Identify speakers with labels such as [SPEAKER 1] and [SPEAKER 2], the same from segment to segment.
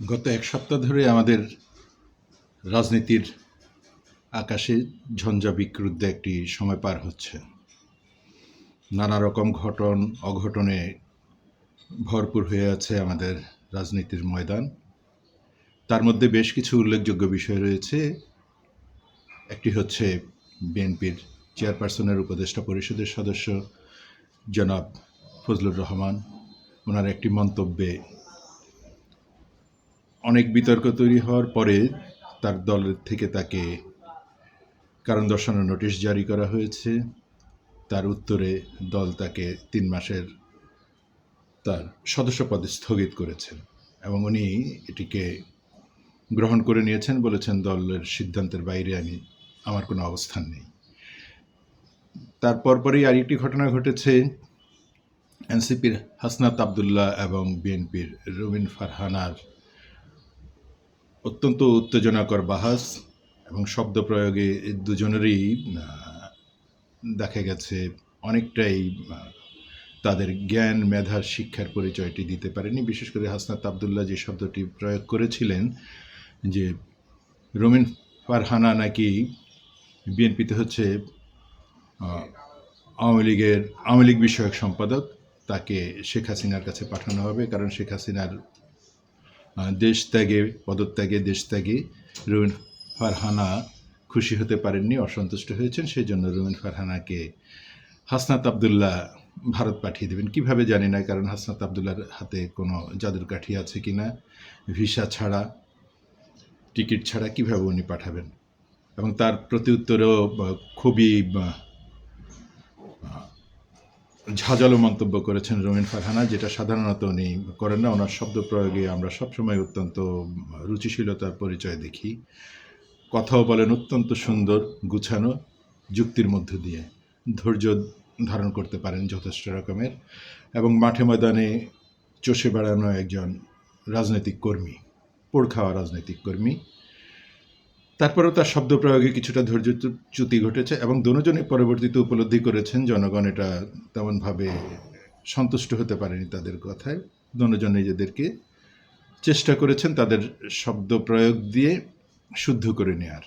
[SPEAKER 1] গত এক সপ্তাহ ধরে আমাদের রাজনীতির আকাশে ঝঞ্ঝা বিক্রুদ্ধ একটি সময় পার হচ্ছে। নানা রকম ঘটন, অঘটনে ভরপুর হয়ে আছে আমাদের রাজনীতির ময়দান। তার মধ্যে বেশ কিছু উল্লেখযোগ্য বিষয় রয়েছে। একটি হচ্ছে বিএনপির চেয়ারপারসনের উপদেষ্টা পরিষদের সদস্য জনাব ফজলুর রহমান। ওনার একটি মন্তব্যে অনেক বিতর্ক তৈরি হওয়ার পরে তার দলের থেকে তাকে কারণ দর্শানোর নোটিশ জারি করা হয়েছে। তার উত্তরে দল তাকে তিন মাসের তার সদস্য পদে স্থগিত করেছেন এবং উনি এটিকে গ্রহণ করে নিয়েছেন, বলেছেন, দলের সিদ্ধান্তের বাইরে আমি, আমার কোনো অবস্থান নেই। তার পরপরই আরেকটি ঘটনা ঘটেছে। এনসিপির হাসনাত আবদুল্লাহ এবং বিএনপির রবিন ফারহানার অত্যন্ত উত্তেজনাকর বাহাস এবং শব্দ প্রয়োগে দুজনেরই দেখা গেছে অনেকটাই তাদের জ্ঞান মেধার শিক্ষার পরিচয়টি দিতে পারেনি। বিশেষ করে হাসনাত আবদুল্লাহ যে শব্দটি প্রয়োগ করেছিলেন যে রমিন ফারহানা নাকি বিএনপিতে হচ্ছে আওয়ামী লীগের, আওয়ামী লীগ বিষয়ক সম্পাদক, তাকে শেখ হাসিনার কাছে পাঠানো হবে। কারণ শেখ হাসিনার দেশ ত্যাগে, পদত্যাগে, দেশ ত্যাগে রুবিন ফারহানা খুশি হতে পারেননি, অসন্তুষ্ট হয়েছেন সেই জন্য রুবিন ফারহানাকে হাসনাত আবদুল্লাহ ভারত পাঠিয়ে দেবেন। কীভাবে জানি না, কারণ হাসনাত আবদুল্লার হাতে কোনো জাদুর কাঠি আছে কি না, ভিসা ছাড়া, টিকিট ছাড়া কীভাবে উনি পাঠাবেন? এবং তার প্রতি উত্তরেও খুবই ঝাঁঝালো মন্তব্য করেছেন রমিন ফারহানা, যেটা সাধারণত উনি করেন না। ওনার শব্দ প্রয়োগে আমরা সবসময় অত্যন্ত রুচিশীলতার পরিচয় দেখি। কথাও বলেন অত্যন্ত সুন্দর, গুছানো যুক্তির মধ্য দিয়ে। ধৈর্য ধারণ করতে পারেন যথেষ্ট রকমের। এবং মাঠে ময়দানে চষে বেড়ানো একজন রাজনৈতিক কর্মী, পোড় খাওয়া রাজনৈতিক কর্মী। তারপরেও তার শব্দ প্রয়োগে কিছুটা ধৈর্য চ্যুতি ঘটেছে এবং দুজনে পরবর্তীতে উপলব্ধি করেছেন, জনগণ এটা তেমনভাবে সন্তুষ্ট হতে পারেনি তাদের কথায়। দুজন নিজেদেরকে চেষ্টা করেছেন তাদের শব্দ প্রয়োগ দিয়ে শুদ্ধ করে নেয়ার।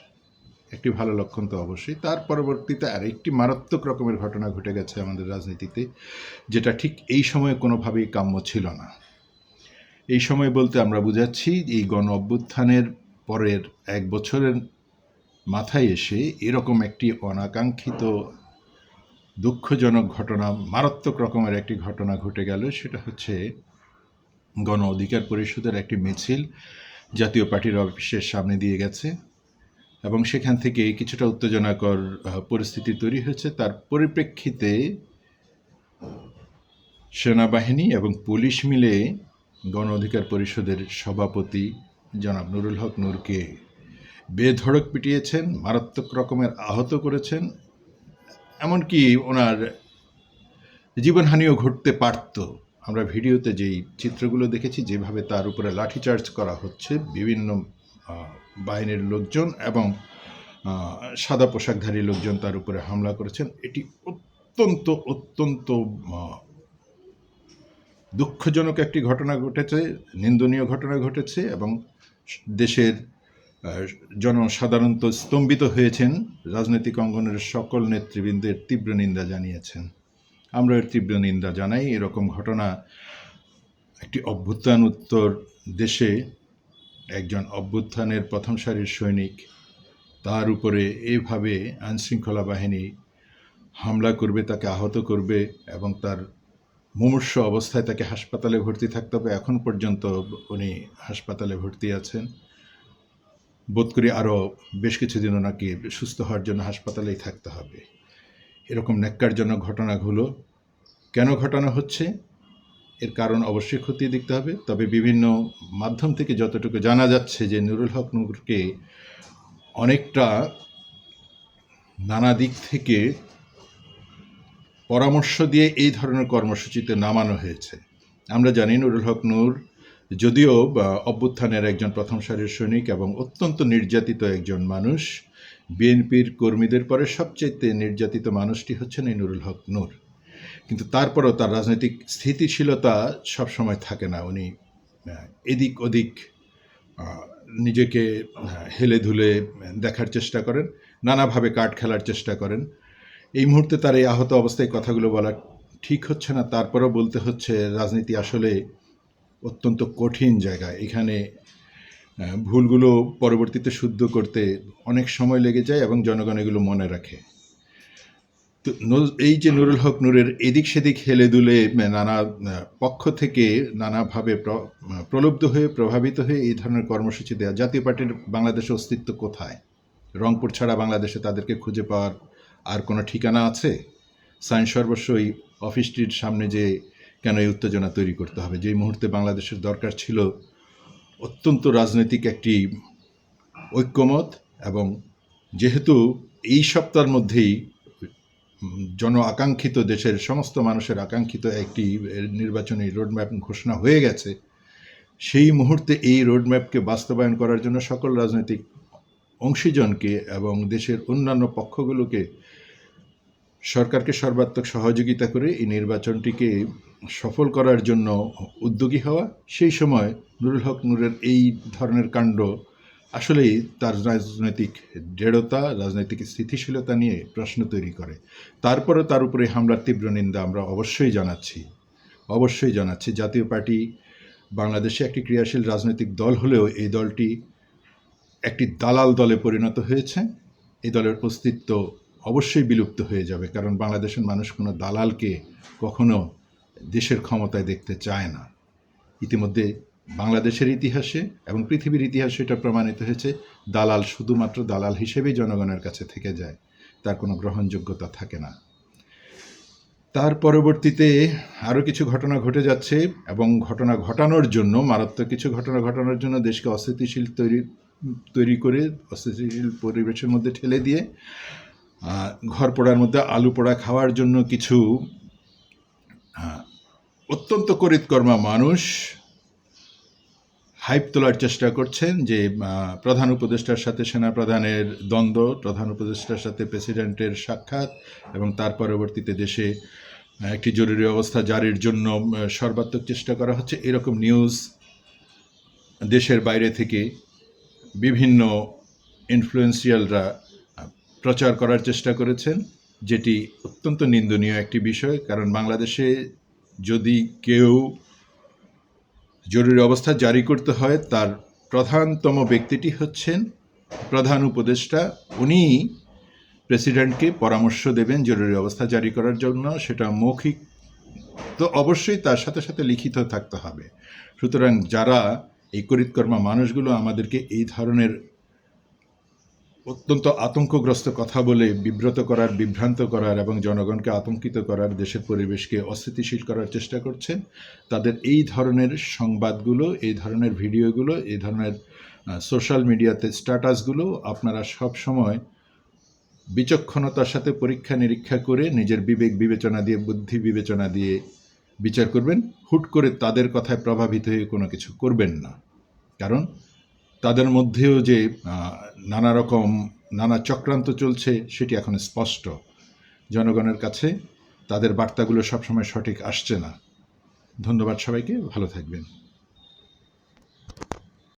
[SPEAKER 1] একটি ভালো লক্ষণ তো অবশ্যই। তার পরবর্তীতে আরেকটি মারাত্মক রকমের ঘটনা ঘটে গেছে আমাদের রাজনীতিতে, যেটা ঠিক এই সময়ে কোনোভাবেই কাম্য ছিল না। এই সময় বলতে আমরা বুঝাচ্ছি এই গণ অভ্যুত্থানের পরের এক বছরের মাথায় এসে এরকম একটি অনাকাঙ্ক্ষিত দুঃখজনক ঘটনা, মারাত্মক রকমের একটি ঘটনা ঘটে গেল। সেটা হচ্ছে গণ অধিকার পরিষদের একটি মিছিল জাতীয় পার্টির অফিসের সামনে দিয়ে গেছে এবং সেখান থেকে কিছুটা উত্তেজনাকর পরিস্থিতি তৈরি হয়েছে। তার পরিপ্রেক্ষিতে সেনাবাহিনী এবং পুলিশ মিলে গণ অধিকার পরিষদের সভাপতি জনাব নুরুল হক নূরকে বেধড়ক পিটিয়েছেন, মারাত্মক রকমের আহত করেছেন, এমনকি ওনার জীবনহানিও ঘটতে পারত। আমরা ভিডিওতে যেই চিত্রগুলো দেখেছি, যেভাবে তার উপরে লাঠিচার্জ করা হচ্ছে, বিভিন্ন বাহিনীর লোকজন এবং সাদা পোশাকধারী লোকজন তার উপরে হামলা করেছেন, এটি অত্যন্ত অত্যন্ত দুঃখজনক একটি ঘটনা ঘটেছে, নিন্দনীয় ঘটনা ঘটেছে এবং দেশের আহ, জনসাধারণ তো স্তম্ভিত হয়েছেন রাজনৈতিক অঙ্গনের সকল নেতৃবৃন্দের তীব্র নিন্দা জানিয়েছেন। আমরা এর তীব্র নিন্দা জানাই। এরকম ঘটনা একটি অভ্যুত্থান উত্তর দেশে একজন অভ্যুত্থানের প্রথম সারির সৈনিক তার উপরে এইভাবে আইনশৃঙ্খলা বাহিনী হামলা করবে তাকে আহত করবে এবং তার মুমূর্ষ অবস্থায় তাকে হাসপাতালে ভর্তি থাকতে হবে। এখন পর্যন্ত উনি হাসপাতালে ভর্তি আছেন। বোধ করি আরও বেশ কিছুদিনও নাকি সুস্থ হওয়ার জন্য হাসপাতালেই থাকতে হবে। এরকম ন্যাক্কারজনক ঘটনাগুলো কেন ঘটানো হচ্ছে, এর কারণ অবশ্যই খতিয়ে দেখতে হবে। তবে বিভিন্ন মাধ্যম থেকে যতটুকু জানা যাচ্ছে যে নুরুল হক নূরকে অনেকটা নানা দিক থেকে পরামর্শ দিয়ে এই ধরনের কর্মসূচিতে নামানো হয়েছে। আমরা জানি নুরুল হক নূর যদিও অভ্যুত্থানের একজন প্রথম সারির সৈনিক এবং অত্যন্ত নির্যাতিত একজন মানুষ, বিএনপির কর্মীদের পরে সবচেয়ে নির্যাতিত মানুষটি হচ্ছেন এই নুরুল হক নূর। কিন্তু তারপরেও তার রাজনৈতিক স্থিতিশীলতা সবসময় থাকে না। উনি এদিক ওদিক নিজেকে হেলে ধুলে দেখার চেষ্টা করেন, নানাভাবে কাঠ খেলার চেষ্টা করেন। এই মুহূর্তে তার এই আহত অবস্থায় কথাগুলো বলা ঠিক হচ্ছে না। তারপরেও বলতে হচ্ছে, রাজনীতি আসলে অত্যন্ত কঠিন জায়গা। এখানে ভুলগুলো পরবর্তীতে শুদ্ধ করতে অনেক সময় লেগে যায় এবং জনগণ এগুলো মনে রাখে। তো এই যে নুরুল হক নূরের এদিক সেদিক হেলে দুলে নানা পক্ষ থেকে নানাভাবে প্র- প্রলুব্ধ হয়ে, প্রভাবিত হয়ে এই ধরনের কর্মসূচি দেওয়া। জাতীয় পার্টির বাংলাদেশের অস্তিত্ব কোথায়? রংপুর ছাড়া বাংলাদেশে তাদেরকে খুঁজে পাওয়ার আর কোনো ঠিকানা আছে? সায়েন্স সর্বস্বই অফিসটির সামনে যে কেন এই উত্তেজনা তৈরি করতে হবে? যেই মুহূর্তে বাংলাদেশের দরকার ছিল অত্যন্ত রাজনৈতিক একটি ঐক্যমত এবং যেহেতু এই সপ্তাহের মধ্যেই জন আকাঙ্ক্ষিত দেশের সমস্ত মানুষের আকাঙ্ক্ষিত একটি নির্বাচনী রোডম্যাপ ঘোষণা হয়ে গেছে, সেই মুহূর্তে এই রোডম্যাপকে বাস্তবায়ন করার জন্য সকল রাজনৈতিক অংশীজনকে এবং দেশের অন্যান্য পক্ষগুলোকে সরকারকে সর্বাত্মক সহযোগিতা করে এই নির্বাচনটিকে সফল করার জন্য উদ্যোগী হওয়া, সেই সময় নুরুল হক নুরের এই ধরনের কাণ্ড আসলেই তার রাজনৈতিক দৃঢ়তা, রাজনৈতিক স্থিতিশীলতা নিয়ে প্রশ্ন তৈরি করে। তারপরে তার উপরে হামলার তীব্র নিন্দা আমরা অবশ্যই জানাচ্ছি। অবশ্যই জানাচ্ছি। জাতীয় পার্টি বাংলাদেশে একটি ক্রিয়াশীল রাজনৈতিক দল হলেও এই দলটি একটি দালাল দলে পরিণত হয়েছে। এই দলের অস্তিত্ব অবশ্যই বিলুপ্ত হয়ে যাবে, কারণ বাংলাদেশের মানুষ কোনো দালালকে কখনো দেশের ক্ষমতায় দেখতে চায় না। ইতিমধ্যে বাংলাদেশের ইতিহাসে এবং পৃথিবীর ইতিহাসে এটা প্রমাণিত হয়েছে, দালাল শুধুমাত্র দালাল হিসেবেই জনগণের কাছে থেকে যায়, তার কোনো গ্রহণযোগ্যতা থাকে না। তার পরবর্তীতে আরও কিছু ঘটনা ঘটে যাচ্ছে এবং ঘটনা ঘটানোর জন্য, মারাত্মক কিছু ঘটনা ঘটানোর জন্য দেশকে অস্থিতিশীল তৈরি তৈরি করে অস্থিতিশীল পরিবেশের মধ্যে ঠেলে দিয়ে ঘর পোড়ার মধ্যে আলু পোড়া খাওয়ার জন্য কিছু অত্যন্ত করিতকর্মা মানুষ হাইপ তোলার চেষ্টা করছেন যে প্রধান উপদেষ্টার সাথে সেনা প্রধানের দ্বন্দ্ব, প্রধান উপদেষ্টার সাথে প্রেসিডেন্টের সাক্ষাৎ এবং তার পরবর্তীতে দেশে একটি জরুরি অবস্থা জারির জন্য সর্বাত্মক চেষ্টা করা হচ্ছে। এরকম নিউজ দেশের বাইরে থেকে বিভিন্ন ইনফ্লুয়েন্সিয়ালরা প্রচার করার চেষ্টা করেছেন, যেটি অত্যন্ত নিন্দনীয় একটি বিষয়, কারণ বাংলাদেশে যদি কেউ জরুরি অবস্থা জারি করতে হয়, তার প্রধানতম ব্যক্তিটি হচ্ছেন প্রধান উপদেষ্টা। উনি প্রেসিডেন্টকে পরামর্শ দেবেন জরুরি অবস্থা জারি করার জন্য, সেটা মৌখিক। তো অবশ্যই তার সাথে সাথে লিখিত থাকতে হবে। সুতরাং যারা এই করিতকর্মা মানুষগুলো আমাদেরকে এই ধরনের অত্যন্ত আতঙ্কগ্রস্ত কথা বলে বিব্রত করার, বিভ্রান্ত করার এবং জনগণকে আতঙ্কিত করার, দেশের পরিবেশকে অস্থিতিশীল করার চেষ্টা করছেন। তাদের এই ধরনের সংবাদগুলো, এই ধরনের ভিডিওগুলো, এই ধরনের সোশ্যাল মিডিয়াতে স্ট্যাটাসগুলো আপনারা সব সময় বিচক্ষণতার সাথে পরীক্ষা নিরীক্ষা করে নিজের বিবেক বিবেচনা দিয়ে, বুদ্ধি বিবেচনা দিয়ে বিচার করবেন। হুট করে তাদের কথায় প্রভাবিত হয়ে কোনো কিছু করবেন না। কারণ তাদের মধ্যেও যে নানা রকম, নানা চক্রান্ত চলছে সেটি এখন স্পষ্ট। জনগণের কাছে তাদের বার্তাগুলো সবসময় সঠিক আসছে না। ধন্যবাদ সবাইকে, ভালো থাকবেন।